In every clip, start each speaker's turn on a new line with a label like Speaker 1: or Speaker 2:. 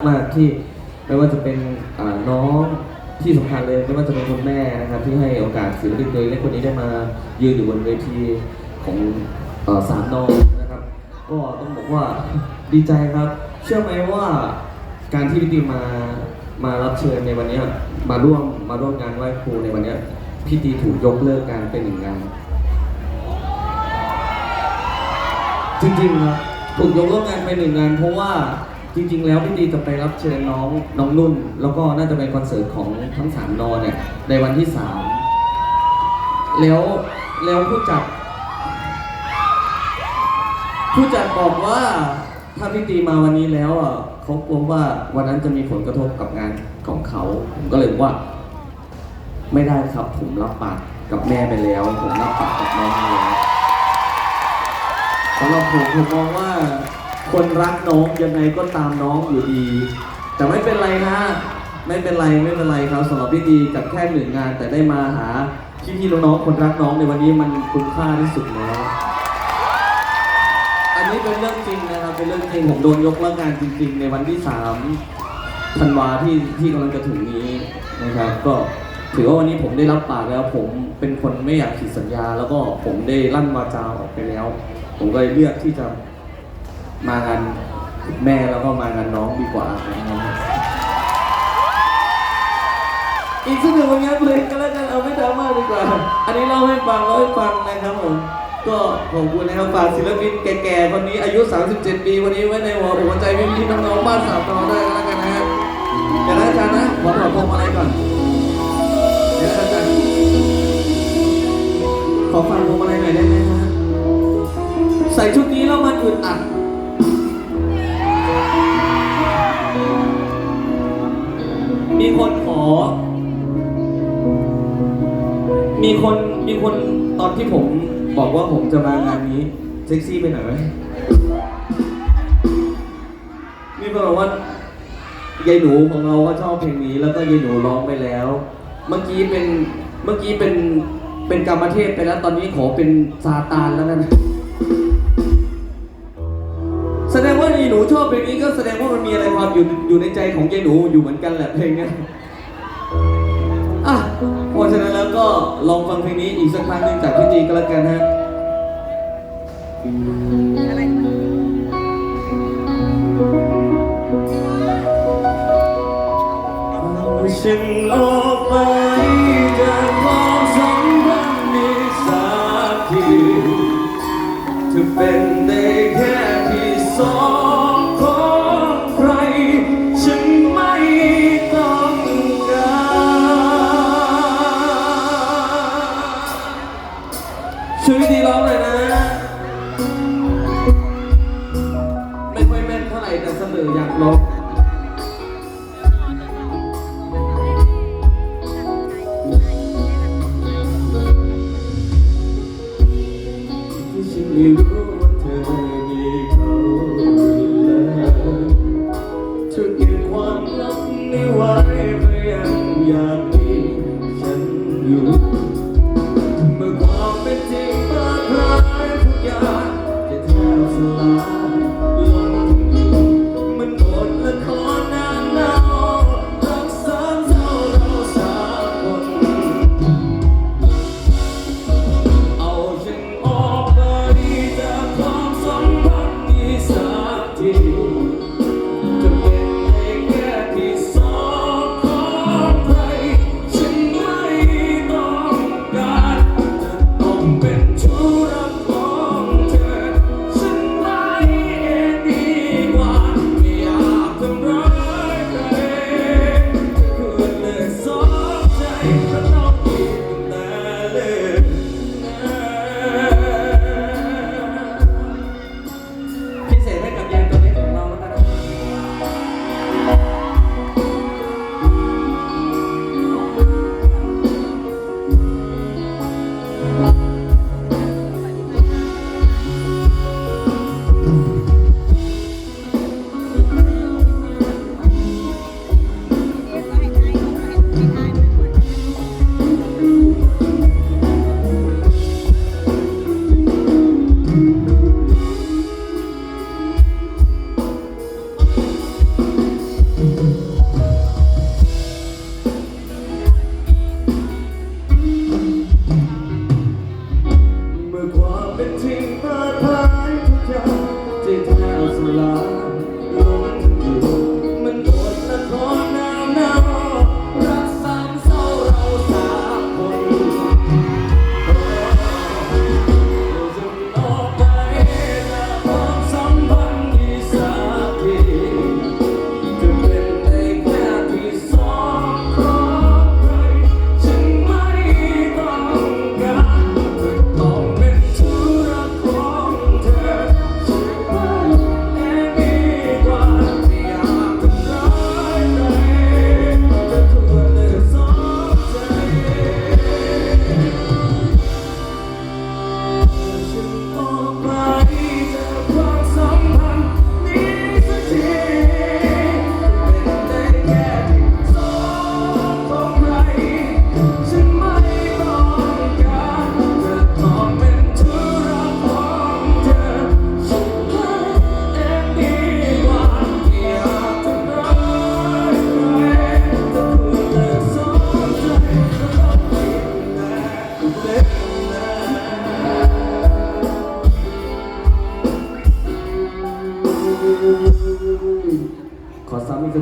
Speaker 1: มากที่ไม่ว่าจะเป็นน้องที่สำคัญเลยไม่ว่าจะเป็นคุณแม่นะครับที่ให้โอกาสศิลปินตัวเล็กคนนี้ได้มายืนอยู่บนเวทีของอสามน้องนะครับ ก็ต้องบอกว่าดีใจครับ เชื่อไหมว่าการที่พี่ตีมามารับเชิญในวันนี้มาร่วมมาร่วมงานไหว้ครูในวันนี้พี่ตีถูกยกเลิกการเป็นหนึ่งงานจริงๆครับถูกยกเลิกงานไปหนึ่งงานเพราะว่า จริงๆ แล้วพี่ตีจะไปรับเชิญน้องน้องนุ่น แล้วก็น่าจะเป็นคอนเสิร์ตของทั้งสามนอเนี่ยในวันที่สามแล้วแล้วผู้จัด ผู้จัดบอกว่าถ้าพี่ตีมาวันนี้แล้วอะเขากลัวว่าวันนั้นจะมีผลกระทบกับงานของเขาผมก็เลยบอกว่า ไม่ได้ครับผมรับปากกับแม่ไปแล้ว ผมรับปากกับน้องไปแล้วสำหรับผมผมมองว่า คนรักน้องยังไงก็ตามน้องอยู่ดี แต่ไม่เป็นไรนะไม่เป็นไรไม่เป็นไรครับสำหรับพี่ดีกับแค่หนึ่งงาน แต่ได้มาหาพี่ๆน้องๆคนรักน้องในวันนี้มันคุ้มค่าที่สุดแล้ว อันนี้เป็นเรื่องจริงนะครับเป็นเรื่องจริงผมโดนยกเลิกงานจริง ๆ ในวันที่สามธันวาที่ที่กำลังจะถึงนี้นะครับก็ถือว่าวันนี้ผมได้รับปากแล้วผมเป็นคนไม่อยากผิดสัญญา แล้วก็ผมได้ลั่นวาจาออกไปแล้ว ผมก็เลยเลือกที่จะ มางานแม่แล้วก็มางานน้องดีกว่านะครับอีกสักหนึ่งผลงานเพลงก็แล้วกันเอาไม่ดราม่าดีกว่า อันนี้เล่าให้ฟังเล่าให้ฟังนะครับผมก็ขอบคุณนะครับฝากศิลปินแก่ๆคนนี้อายุ 37 ปีวันนี้ไว้ในหัวอกหัวใจพี่ๆน้องๆบ้านสามน้องได้แล้วกันนะฮะเดี๋ยวนะอาจารย์นะขอถอดพวงมาลัยก่อนเดี๋ยวอาจารย์ขอฟังพวงมาลัยหน่อยได้ไหมฮะใส่ชุดนี้แล้วมันอึดอัด มีคนขอ มีคน มีคนตอนที่ผมบอกว่าผมจะมางานนี้เซ็กซี่ไปหน่อยไหมมีคนบอกว่ายายหนูของเราก็ชอบเพลงนี้ แล้วก็ยายหนูร้องไปแล้ว เมื่อกี้เป็น เมื่อกี้เป็น เป็นกรรมเทพไปแล้ว ตอนนี้ขอเป็นซาตานแล้วกันแสดงว่ายายหนูชอบเพลงนี้ก็แสดงว่า มีอะไรความอยู่อยู่ในใจของยายหนูอยู่เหมือนกันแหละเพลงเนี้ยอะเพราะฉะนั้นแล้วก็ลองฟังเพลงนี้อีกสักครั้งหนึ่งจากพี่จีก็แล้วกันฮะฉันออกไป ออยากลอง romper.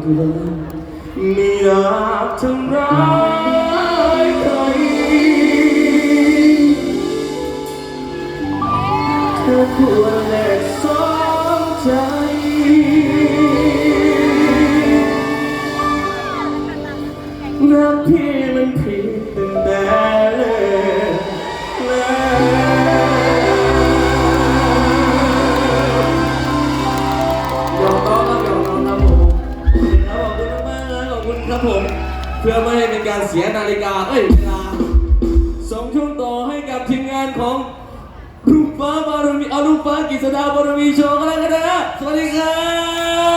Speaker 1: อยากทำร้าย เสียนาฬิกา เอ้ยเวลาส่งช่วงต่อให้กับทีมงานของรูปฟ้าบารมีอรูปฟ้ากิษดาบารมีโชว์กันแล้วกันนะสวัสดีครั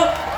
Speaker 1: บ